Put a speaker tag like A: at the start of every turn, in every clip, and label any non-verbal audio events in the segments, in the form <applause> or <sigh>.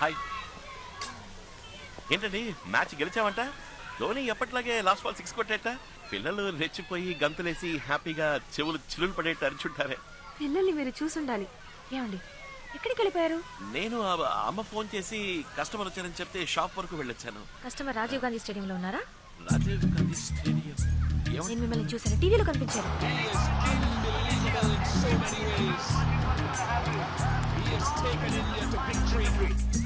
A: Hi ఏంటండి match గెలిచామంట Dhoni ఎప్పటిలాగే last ball six కొట్టేట? పిల్లలు రెచ్చిపోయి గంతులేసి హ్యాపీగా చెవులు చిలులు పడేట్టు అరిచుంటారే.
B: పిల్లల్ని మీరు చూసుండాలి. ఏమండి? ఎక్కడికి వెళ్ళిపోయారు?
A: నేను ఆ అమ్మ ఫోన్ చేసి కస్టమర్ వచ్చారని చెప్తే షాప్ వరకు వెళ్ళొచ్చాను.
B: కస్టమర్ రాజీవ్ గాంధీ స్టేడియంలో ఉన్నారా?
A: రాజీవ్ గాంధీ స్టేడియం.
B: నేను మిమ్మల్ని చూసాను టీవీలో కనిపించారు.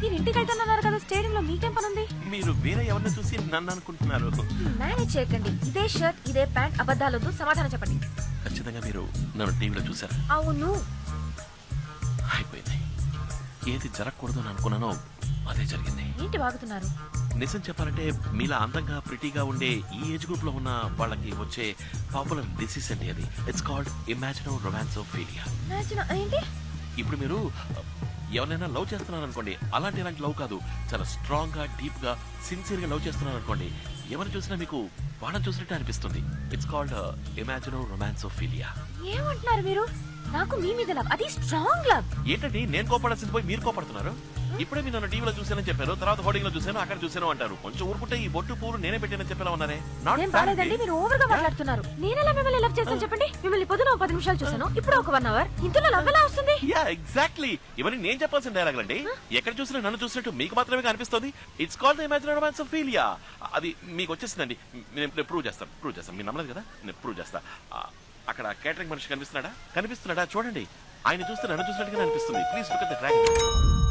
B: మీరు ఇంటికి వెళ్తానన్నారు కదా స్టేడియంలో మీకేం పని ఉంది
A: మీరు వేరే ఎవరిని చూసి నన్ను అనుకుంటున్నారు.
B: మేనేజ్ చేయకండి. ఇదే షర్ట్ ఇదే ప్యాంట్ అబద్ధాలొద్దు సమాధానం చెప్పండి.
A: ఖచ్చితంగా మీరు నన్ను టీవీలో చూసారా
B: అవును.
A: అయిపోయింది. ఏది జరగకూడదు అని అనుకున్నానో అదే జరిగింది.
B: ఏంటి వాగుతున్నారు?
A: నిజం చెప్పాలంటే మీలా అందంగా ప్రిటీగా ఉండే ఈ ఏజ్ గ్రూప్లో ఉన్న వాళ్ళకి వచ్చే పాపులర్ డిసీజ్ అండి అది. It's called imagino romance of philia
B: ఏంటి?
A: ఇప్పుడు మీరు ఎవరైనా లవ్ చేస్తున్నారు అనుకోండి అలాంటి ఇలాంటి లవ్ కాదు. చాలా స్ట్రాంగ్గా డీప్గా సిన్సియర్గా లవ్ చేస్తున్నారు అనుకోండి ఎవరిని చూసినా మీకు వాళ్ళని చూసినట్టు అనిపిస్తుంది. It's called imagino romance of philia
B: ఏమంటున్నారు మీరు? నాకు మీ మీద లవ్ అది స్ట్రాంగ్ లవ్
A: ఏంటండి? నేను కోపడాల్సింది పోయి మీరు కోపడుతున్నారు? ఇప్పుడే మీరు నన్ను టీవీలో చూసానని చెప్పారు తర్వాత హోర్డింగ్లో చూసాను అక్కడ చూసాను అంటారు. కొంచెం ఊరుకుంటే ఈ బొట్టు పూలు నేనే పెట్టానని చెప్పేలా ఉన్నారే?
B: నేను బాలేదండి. మీరు ఓవర్గా మాట్లాడుతున్నారు నేనెలా మిమ్మల్ని లవ్ చేస్తాను చెప్పండి? మిమ్మల్ని పొద్దున ఒక పది నిమిషాలు చూసాను ఇప్పుడు ఒక వన్ అవర్ ఇంతలో లవ్ ఎలా వస్తుంది?
A: యా ఎగ్జాక్ట్లీ ఇవన్నీ నేను చెప్పాల్సిన డైలాగ్ అండి ఎక్కడ చూసినా నన్ను చూసినట్టు మీకు మాత్రమే కనిపిస్తుంది. It's called imagine romance of philia అది మీకు వచ్చేసిందండి. నేను ప్రూవ్ చేస్తాను. ప్రూవ్ చేస్తాను. మీరు నమ్మలేదు కదా? నేను ప్రూవ్ చేస్తా. అక్కడ కేటరింగ్ మనిషి కనిపిస్తున్నాడా? కనిపిస్తున్నాడా? చూడండి. ఆయన చూస్తే నన్ను చూసినట్టుగా అనిపిస్తుంది. Please look at the dragon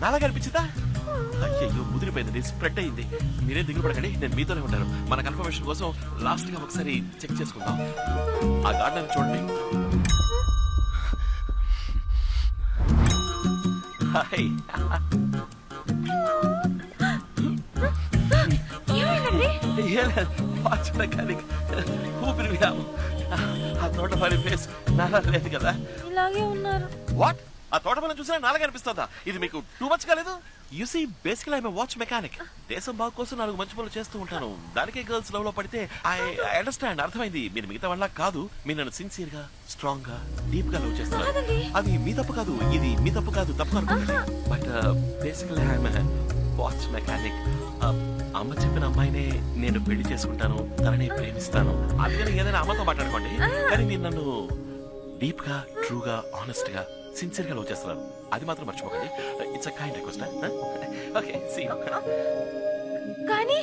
A: నాలా కనిపించిందా అయ్యో ముదిరిపోయింది స్ప్రెడ్ అయింది మీరే దిగులు పడకండి. నేను మీతోనే ఉంటాను. మన కన్ఫర్మేషన్ కోసం లాస్ట్గా ఒకసారి చెక్ చేసుకుందాం. ఆ గార్డెన్ చూడండి. హాయ్. ఊపిరి ఆ తోట పని ఫేస్ నాలా లేదు కదా.
B: ఇలాగే ఉన్నారు.
A: వాట్ ఆ తోట మనం చూసినా నాలుగు అనిపిస్తుందా? ఇది మీకు టూ మచ్ కాలేదు you see basically I'm watch mechanic దేశం బాగు కోసం నాలుగు మంచి పనులు చేస్తూ ఉంటాను. దానికే గర్ల్స్ లవ్లో పడితే ఐ అండర్స్టాండ్ అర్థమైంది. మీరు మిగతా వాళ్ళ కాదు. మీరు నన్ను సిన్సియర్గా స్ట్రాంగ్గా డీప్గా లవ్
B: కాదండి.
A: అది మీ తప్పు కాదు. ఇది మీ తప్పు కాదు. తప్పు అనుకోండి but basically I'm watch mechanic అమ్మ చెప్పిన అమ్మాయినే నేను పెళ్ళి చేసుకుంటాను. తనని ప్రేమిస్తాను. అందుకని ఏదైనా అమ్మతో మాట్లాడుకోండి. కానీ మీరు నన్ను డీప్గా ట్రూ గా ఆనెస్ట్గా సిన్సియర్గా లవ్ చేస్తున్నారు అది మాత్రం మర్చిపోకండి. It's a kind request okay see
B: కానీ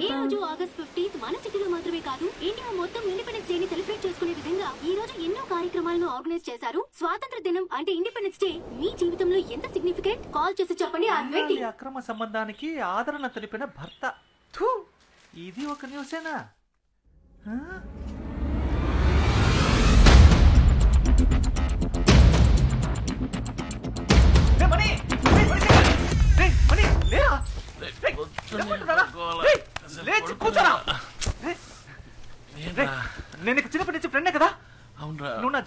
C: ఈ రోజు ఆగస్ట్ ఫిఫ్టీన్త్ మన సిటీలో మాత్రమే కాదు ఇండియా మొత్తం ఇండిపెండెన్స్ డే ని సెలబ్రేట్ చేసుకునే విధంగా ఈ రోజు ఎన్నో కార్యక్రమాలను ఆర్గనైజ్ చేశారు. స్వాతంత్ర దినం అంటే ఇండిపెండెన్స్ డే మీ జీవితంలో ఎంత సిగ్నిఫికెంట్ కాల్ చేసి చెప్పండి
D: అక్రమ సంబంధానికి ఆదరణ తెలిపిన భర్త. థూ! ఇది ఒక న్యూసేనా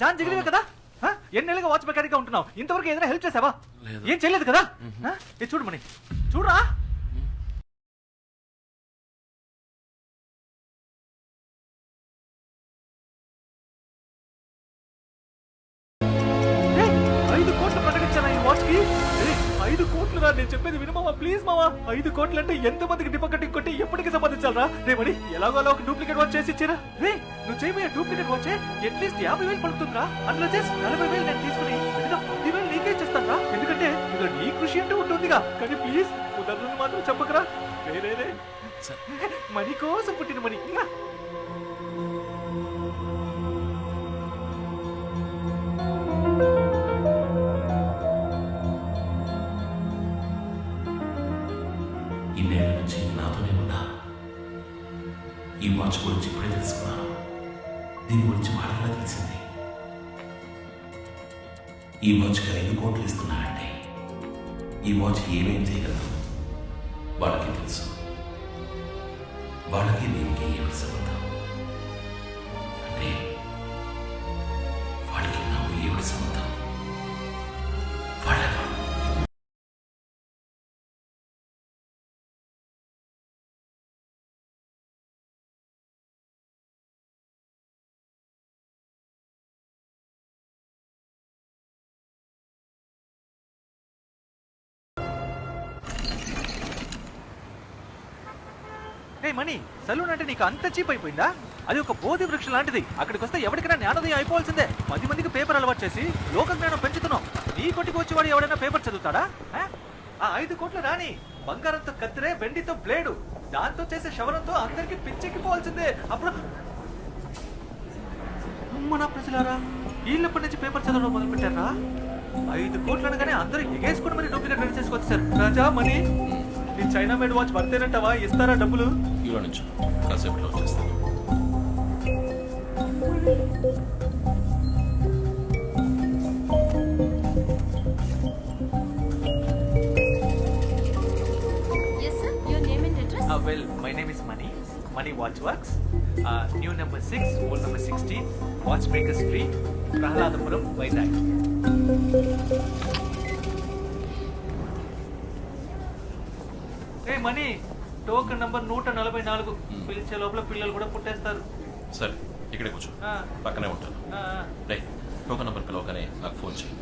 D: జాన్ జిగిరివే కదా? ఆ? ఎన్నేళ్ళుగా వాచ్ మెకానిక్గా ఉంటున్నావు. ఇంతవరకు ఏదైనా హెల్ప్ చేసావా. ఏం చేయలేదు కదా? ఆ? ఏ చూడు మణి. చూడరా. ఐదు నేను చెప్పేది వినమావా ప్లీజ్ మావా. ఐదు కోట్లు అంటే ఎంత మందికి డిపాజిట్ కొట్టి ఎప్పటికి సంపాదించాలరా? రే మరి ఎలాగోలా ఒక డూప్లికేట్ వాచ్ చేసి ఇచ్చిరా? రే నువ్వు చేయబోయే డూప్లికేట్ వాచ్ అట్లీస్ట్ యాభై వేలు పడుతుందిరా. అందులో చేసి నలభై వేలు నేను తీసుకుని మిగతా పది వేలు నీకే చేస్తానరా ఎందుకంటే ఇందులో నీ కృషి అంటూ ఉంటుందిగా. కానీ ప్లీజ్ ఉదాహరణ మాత్రం చెప్పకరా. రే రే మణి కోసం పుట్టిన మణి.
E: ఈ వాచ్ గురించి ఇప్పుడే తెలుసుకున్నాను. దీని గురించి మాటలా తెలిసింది. ఈ వాచ్కి ఐదు కోట్లు ఇస్తున్నానంటే ఈ వాచ్ ఏమేం చేయగలదు వాళ్ళకి తెలుసు. వాళ్ళకి దీనికి ఏమి సంబంధం?
D: ఏ మనీ సలూన్ అంటే నీకు అంత చీప్ అయిపోయిందా? అది ఒక బోధి వృక్షం లాంటిది. అక్కడికి వస్తే ఎవరికైనా జ్ఞానోదయం అయిపోవాల్సిందే. పది మందికి పేపర్ అలవాటు చేసి లోక జ్ఞానం పెంచుతున్నాం. నీ కొట్టుకు వచ్చేవాడు ఎవడైనా పేపర్ చదువుతాడా? ఆ? ఐదు కోట్ల రాని బంగారంతో కత్తిరే వెండితో బ్లేడు. దాంతో చేసే శవరంతో అందరికి పిచ్చెక్కిపోవాల్సిందే. అప్పుడు మన ప్రజలారా వీళ్ళప్పటి నుంచి పేపర్ చదవడం మొదలు పెట్టారా ఐదు కోట్లు అనగానే అందరూ ఎగేసుకుని మరి డూప్లికేట్ రెడీ చేసుకొచ్చారు రాజా మనీ నీ చైనా మేడ్ వాచ్ వర్తేనంటావా? ఇస్తారా డబ్బులు?
E: ఇలా నుంచి కాసేపట్లో వచ్చేస్తాను
B: yes sir your name and address
D: well my name is money money watch works new number six old number sixteen watch token number నూట నలభై నాలుగు. పిలిచే లోపల పిల్లలు కూడా పుట్టేస్తారు.
E: సరే ఇక్కడే కూర్చో. పక్కనే ఉంటాను. రే టోకన్ నంబర్ పిలవగానే నాకు ఫోన్ చేయి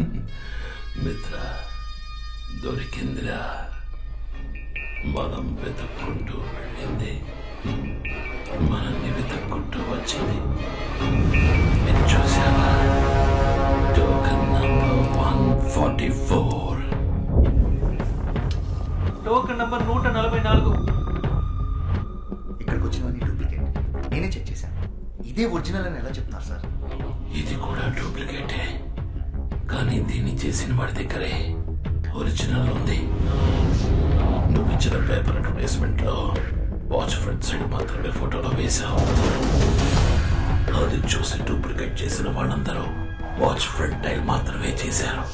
E: <laughs> మిత్ర దొరికిందిరా. మనం వెతుక్కుంటూ వెళ్ళింది. మనల్ని వెతుక్కుంటూ వచ్చింది. మీరు చూసావా token number one forty four.
D: Token number నూట నలభై నాలుగు.
F: ఇక్కడికి వచ్చినవన్నీ డూప్లికేట్. నేనే చెక్ చేశాను. ఇదే ఒరిజినల్ అని ఎలా చెప్తున్నారు సార్?
E: ఇది కూడా డూప్లికేటే. కానీ దీన్ని చేసిన వాడి దగ్గరే ఒరిజినల్ ఉంది. నువ్వు ఇచ్చిన పేపర్ అడ్వర్టైజ్మెంట్లో వాచ్ ఫ్రంట్ సైడ్ మాత్రమే ఫోటోలో వేశావు. అది చూసి డూప్లికేట్ చేసిన వాళ్ళందరూ వాచ్ ఫ్రంట్ టైల్ మాత్రమే చేశారు.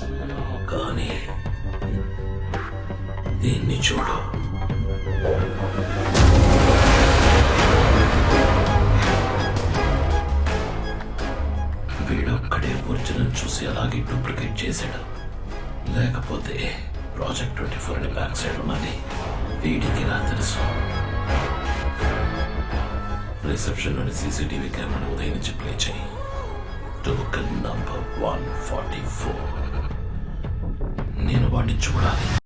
E: కానీ దీన్ని చూడు. వీడొక్కడే ఒరిజినల్ చూసి అలాగే డూప్లికేట్ చేశాడు. లేకపోతే ప్రాజెక్ట్ ట్వంటీ ఫోర్ అని బ్యాక్ సైడ్ ఉన్నది వీడికి నా తెలుసు. రిసెప్షన్లోని సీసీటీవీ కెమెరా ఉదయం నుంచి ప్లే చేయి. Token number one forty four. నేను వాడిని చూడాలి.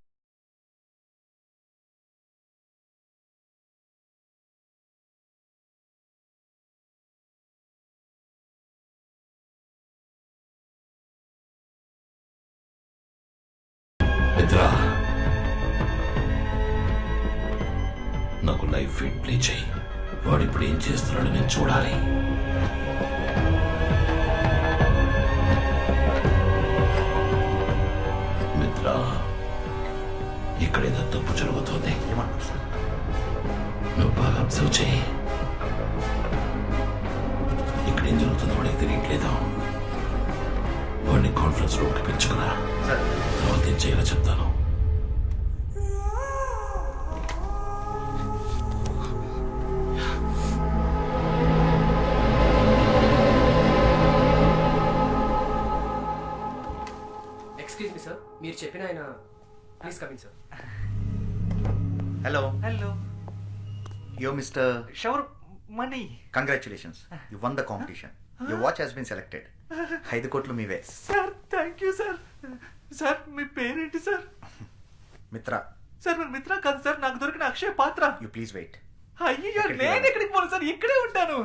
E: చెయ్యి వాడు ఇప్పుడు ఏం చేస్తున్నాడో నేను చూడాలి. మిత్ర ఇక్కడ ఏదో తప్పు జరుగుతుంది. నువ్వు బాగా అబ్జర్వ్ చేయి. ఇక్కడ ఏం జరుగుతుందో వాడికి తెలియట్లేదు. వాడిని కాన్ఫరెన్స్ రూమ్కి పెంచుకురా తర్వాత ఏం చేయాలో చెప్తాను.
G: Please coming sir
F: hello
D: hello
F: yo mister
D: shower money
F: congratulations you won the competition your watch has been selected ఐదు కోట్లు మీవే
D: sir thank you sir sir మీ పేరేంటి సార్
F: మిత్ర
D: సార్ మీరు మిత్ర కాదు సార్ నాకు దొరికిన అక్షయ పాత్ర
F: యు ప్లీజ్ వెయిట్
D: అయ్యో నేను ఎక్కడికి పోను సార్ ఇక్కడే ఉంటాను